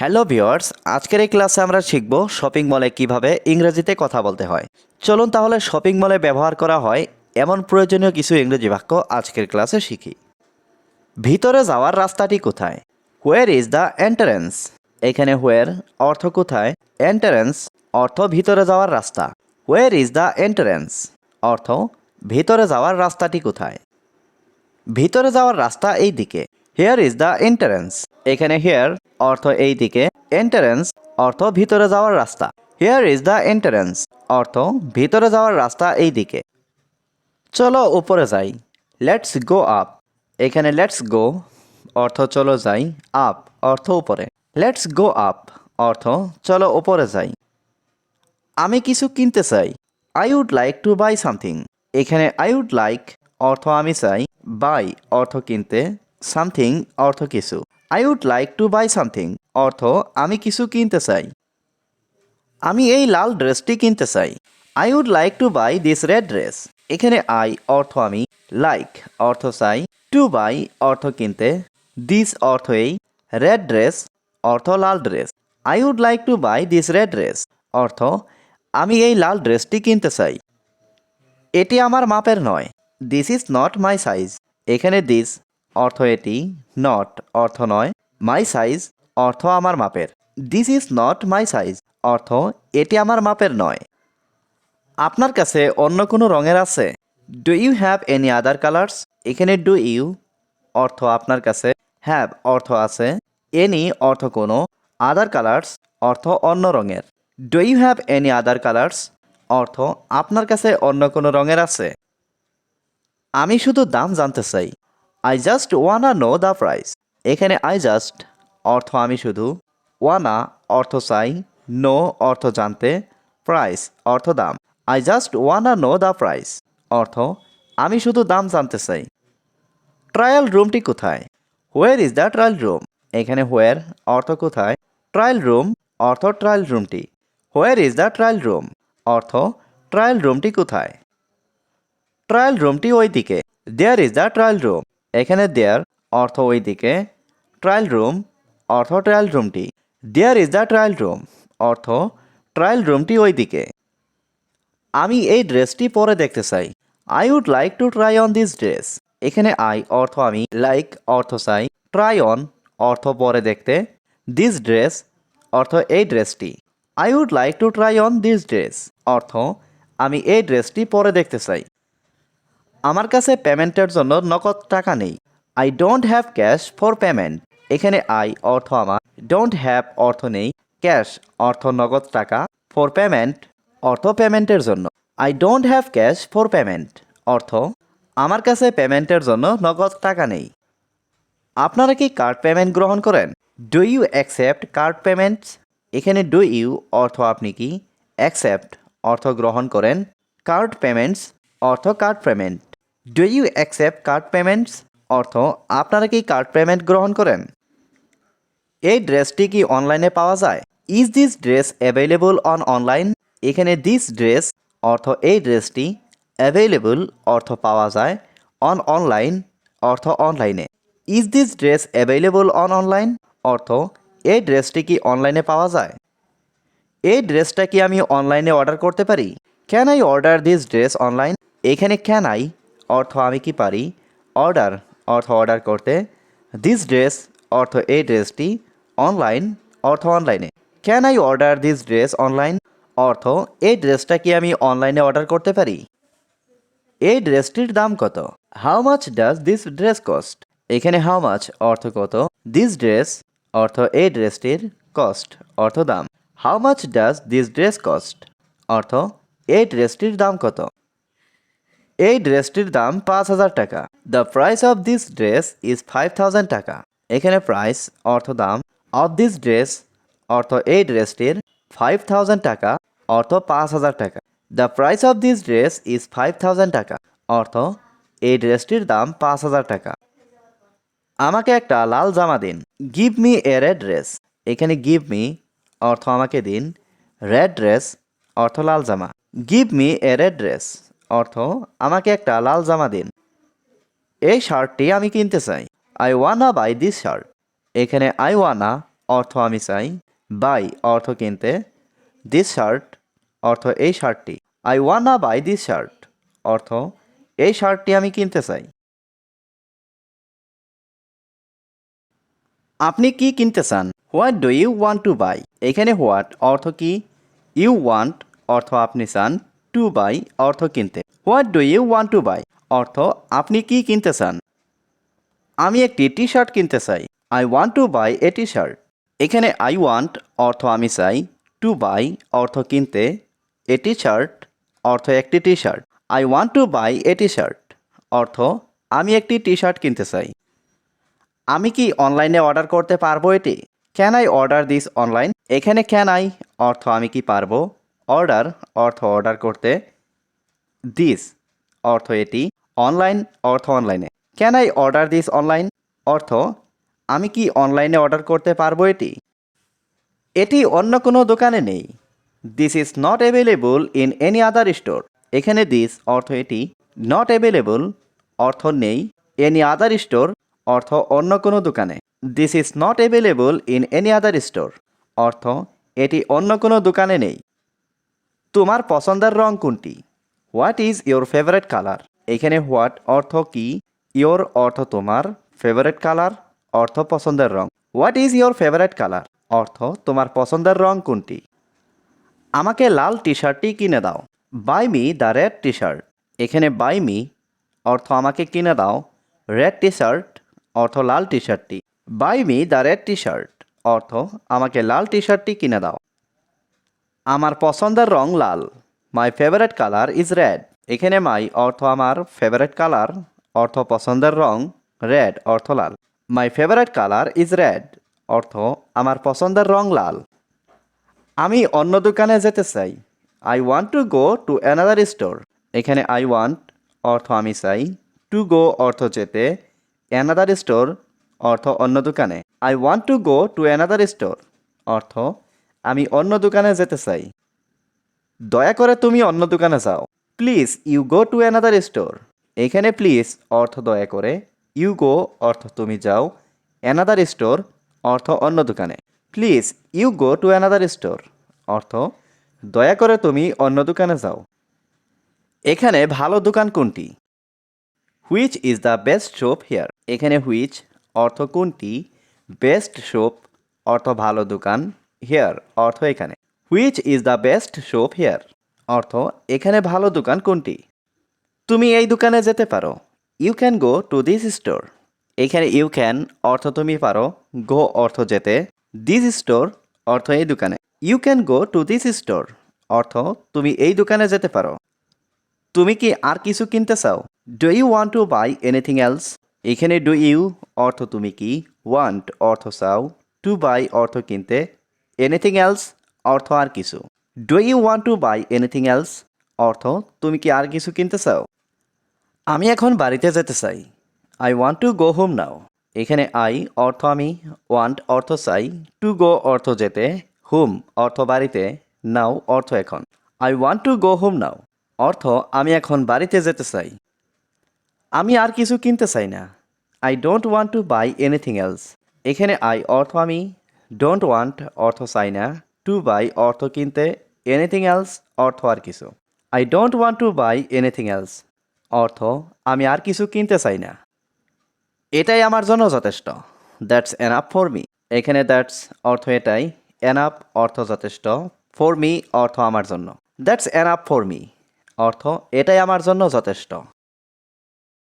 Hello viewers আজকের এই ক্লাসে আমরা শিখব শপিং মলে কীভাবে ইংরেজিতে কথা বলতে হয়। চলুন তাহলে শপিং মলে ব্যবহার করা হয়, এমন প্রয়োজনীয় কিছু ইংরেজি বাক্য আজকের ক্লাসে শিখি। ভিতরে যাওয়ার রাস্তাটি কোথায়? হোয়ার ইজ দ্য এন্টারেন্স এখানে হোয়ার অর্থ কোথায়? এন্টারেন্স অর্থ ভিতরে যাওয়ার রাস্তা। হোয়ার ইজ দ্য এন্টারেন্স অর্থ ভিতরে যাওয়ার রাস্তাটি কোথায়? ভিতরে যাওয়ার রাস্তা এই দিকে হেয়ার ইজ দ্য এন্টারেন্স এখানে হেয়ার অর্থ এই দিকে এন্টারেন্স অর্থ ভিতরে যাওয়ার রাস্তা। হেয়ার ইজ দ্য এন্টারেন্স অর্থ ভিতরে যাওয়ার রাস্তা এই দিকে চলো উপরে যাই লেটস গো আপ এখানে লেটস গো অর্থ চলো যাই আপ অর্থ উপরে। লেটস গো আপ অর্থ চলো উপরে যাই। আমি কিছু কিনতে চাই। I would like to buy something এখানে আই উড লাইক অর্থ আমি চাই বাই অর্থ কিনতে সামথিং অর্থ কিছু। I would like to buy something অর্থ, আমি কিছু কিনতে চাই। আমি এই লাল ড্রেসটি কিনতে চাই। I would like to buy this red dress এখানে আই অর্থ আমি লাইক অর্থ চাই। টু বাই অর্থ কিনতে। দিস অর্থ এই রেড ড্রেস অর্থ লাল dress I would like to buy this red dress অর্থ, আমি এই লাল ড্রেসটি কিনতে চাই। এটি আমার মাপের নয়। This is not my size এখানে দিস অর্থ এটি নট অর্থ নয় মাই সাইজ অর্থ আমার মাপের। This is not my size অর্থ এটি আমার মাপের নয়। আপনার কাছে অন্য কোনো রঙের আছে? Do you have any other colours এখানে ডু ইউ অর্থ আপনার কাছে হ্যাভ অর্থ আছে। এনি অর্থ কোনো। আদার কালার্স অর্থ অন্য রঙের। Do you have any other colours অর্থ আপনার কাছে অন্য কোনো রঙের আছে। আমি শুধু দাম জানতে চাই। I just wanna know the price এখানে আই জাস্ট অর্থ আমি শুধু ওয়ানা অর্থ চাই নো অর্থ জানতে প্রাইস অর্থ দাম। I just wanna know the price অর্থ, আমি শুধু দাম জানতে চাই। ট্রায়াল রুমটি কোথায়? Where is the trial room এখানে হোয়ার অর্থ কোথায়? ট্রায়াল রুম অর্থ ট্রায়াল রুমটি where is the trial room অর্থ ট্রায়াল রুমটি কোথায়? ট্রায়াল রুমটি ওই দিকে there is the trial room এখানে দেয়ার অর্থ ওই দিকে ট্রায়াল রুম অর্থ ট্রায়াল রুমটি there is the trial room অর্থ ট্রায়াল রুমটি ওই দিকে আমি এই ড্রেসটি পরে দেখতে চাই। I would like to try on this dress এখানে আই অর্থ আমি লাইক অর্থ চাই। ট্রাই অন অর্থ পরে দেখতে। দিস ড্রেস অর্থ এই ড্রেসটি I would like to try on this dress অর্থ, আমি এই ড্রেসটি পরে দেখতে চাই। আমার কাছে পেমেন্টের জন্য নগদ টাকা নেই। I don't have cash for payment এখানে আই অর্থ আমার। ডোন্ট হ্যাভ অর্থ নেই। ক্যাশ অর্থ নগদ টাকা। ফর পেমেন্ট অর্থ পেমেন্টের জন্য। I don't have cash for payment অর্থ, আমার কাছে পেমেন্টের জন্য নগদ টাকা নেই। আপনারা কি কার্ড পেমেন্ট গ্রহণ করেন? Do you accept card payments এখানে ডু ইউ অর্থ আপনি কি? অ্যাকসেপ্ট অর্থ গ্রহণ করেন। কার্ড পেমেন্টস অর্থ card payment do you accept card payments অর্থ, আপনারা কি কার্ড পেমেন্ট গ্রহণ করেন? এই ড্রেসটি কি অনলাইনে পাওয়া যায়? Is this dress available on online এখানে দিস ড্রেস অর্থ, এই ড্রেসটি অ্যাভেলেবল অর্থ, পাওয়া যায় অন অনলাইন অর্থ অনলাইনে is this dress available on online অর্থ, এই ড্রেসটি কি অনলাইনে পাওয়া যায়? এই ড্রেসটা কি আমি অনলাইনে অর্ডার করতে পারি? Can I order this dress online এখানে ক্যান আই অর্থ আমি কি পারি? অর্ডার, অর্থ অর্ডার করতে। দিস ড্রেস অর্থ এই ড্রেসটি অনলাইন অর্থ অনলাইনে can I order this dress online অর্থ, এই ড্রেসটা কি আমি অনলাইনে অর্ডার করতে পারি? এই ড্রেসটির দাম কত? How much does this dress cost এখানে হাউ মাচ অর্থ কত? দিস ড্রেস অর্থ এই ড্রেসটির কস্ট অর্থ দাম। How much does this dress cost অর্থ, এই ড্রেসটির দাম কত? এই ড্রেসটির দাম পাঁচ হাজার টাকা। The price of this dress is five thousand taka. এখানে প্রাইস অর্থ দাম অফ দিস ড্রেস অর্থ এই ড্রেসটির ফাইভ থাউজেন্ড টাকা, অর্থ পাঁচ হাজার টাকা। The price of this dress is five thousand taka, অর্থ এই ড্রেসটির দাম পাঁচ হাজার টাকা। আমাকে একটা লাল জামা দিন। Give me a red dress এখানে গিভ মি অর্থ আমাকে দিন। রেড ড্রেস অর্থ লাল জামা। Give me a red dress অর্থ, আমাকে একটা লাল জামা দিন। এই শার্টটি আমি কিনতে চাই। I wanna buy this shirt এখানে আই ওয়ানা অর্থ আমি চাই। বাই অর্থ কিনতে। দিস শার্ট অর্থ এই শার্টটি। I wanna buy this shirt অর্থ, এই শার্টটি আমি কিনতে চাই। আপনি কি কিনতে চান? What do you want to buy এখানে হোয়াট অর্থ কি? ইউ ওয়ান্ট অর্থ আপনি চান। টু বাই অর্থ কিনতে। What do you want to buy অর্থ, আপনি কি কিনতে চান? আমি একটি টি শার্ট কিনতে চাই। I want to buy a T shirt এখানে আই ওয়ান্ট অর্থ আমি চাই টু বাই অর্থ কিনতে এ টি শার্ট অর্থ একটি T shirt I want to buy a T shirt অর্থ, আমি একটি টি শার্ট কিনতে চাই। আমি কি অনলাইনে অর্ডার করতে পারব এটি? Can I order this online এখানে ক্যান আই অর্থ, আমি কি পারব? অর্ডার, অর্থ অর্ডার করতে। দিস অর্থ এটি অনলাইন অর্থ অনলাইনে can I order this online অর্থ, আমি কি অনলাইনে অর্ডার করতে পারব এটি? এটি অন্য কোনো দোকানে নেই। This is not available in any other store এখানে দিস অর্থ এটি নট অ্যাভেলেবল অর্থ নেই এনি আদার স্টোর অর্থ অন্য কোনো দোকানে। This is not available in any other store অর্থ, এটি অন্য কোনো দোকানে নেই। তোমার পছন্দের রং কোনটি? What is your favourite colour এখানে হোয়াট অর্থ কি? ইয়োর অর্থ তোমার ফেভারেট কালার অর্থ পছন্দের রং। What is your favourite colour অর্থ তোমার পছন্দের রং কোনটি? আমাকে লাল টি শার্টটি কিনে দাও। Buy me the red T shirt এখানে বাই মি অর্থ আমাকে কিনে দাও। রেড টি শার্ট অর্থ লাল T শার্টটি buy me the red T shirt অর্থ আমাকে লাল টি শার্টটি কিনে দাও। আমার পছন্দের রং লাল। My favourite colour is red এখানে মাই অর্থ আমার ফেভারেট কালার অর্থ পছন্দের রং রেড অর্থ লাল। My favourite colour is red অর্থ আমার পছন্দের রং লাল। আমি অন্য দোকানে যেতে চাই। I want to go to another store এখানে আই ওয়ান্ট অর্থ আমি চাই। টু গো অর্থ যেতে। অ্যানাদার স্টোর অর্থ অন্য দোকানে। I want to go to another store অর্থ আমি অন্য দোকানে যেতে চাই। দয়া করে তুমি অন্য দোকানে যাও। Please you go to another store এখানে প্লিজ অর্থ দয়া করে। ইউ গো অর্থ তুমি যাও। অ্যানাদার স্টোর অর্থ অন্য দোকানে। Please you go to another store অর্থ দয়া করে তুমি অন্য দোকানে যাও। এখানে ভালো দোকান কোনটি? Which is the best shop here এখানে হুইচ অর্থ কোনটি? বেস্ট শপ অর্থ ভালো দোকান। হিয়ার অর্থ এখানে। Which is the best shop here অর্থ, এখানে ভালো দোকান কোনটি? তুমি এই দোকানে যেতে পারো। You can go to this store এখানে ইউ ক্যান অর্থ তুমি পারো। গো অর্থ যেতে। দিস স্টোর অর্থ এই দোকানে। You can go to this store অর্থ, তুমি এই দোকানে যেতে পারো। তুমি কি আর কিছু কিনতে চাও? Do you want to buy anything else এখানে ডু ইউ অর্থ তুমি কি? ওয়ান্ট অর্থ চাও। টু বাই অর্থ কিনতে। এনিথিং এলস অর্থ আর কিছু। Do you want to buy anything else অর্থ, তুমি কি আর কিছু কিনতে চাও আমি এখন বাড়িতে যেতে চাই। I want to go home now এখানে আই অর্থ আমি ওয়ান্ট অর্থ চাই। টু গো অর্থ যেতে। হোম অর্থ বাড়িতে। নাও অর্থ এখন। I want to go home now অর্থ, আমি এখন বাড়িতে যেতে চাই। আমি আর কিছু কিনতে চাই না। I don't want to buy anything else এখানে আই অর্থ আমি ডোন্ট ওয়ান্ট অর্থ চাই না টু বাই অর্থ কিনতে এনিথিং এলস অর্থ আর কিছু। I don't want to buy anything else অর্থ আমি আর কিছু কিনতে চাই না। এটাই আমার জন্য যথেষ্ট। দ্যাটস এনাফ ফর মি এখানে দ্যাটস অর্থ এটাই এনাফ অর্থ যথেষ্ট ফর মি অর্থ আমার জন্য। দ্যাটস এনাফ ফর মি অর্থ এটাই আমার জন্য যথেষ্ট।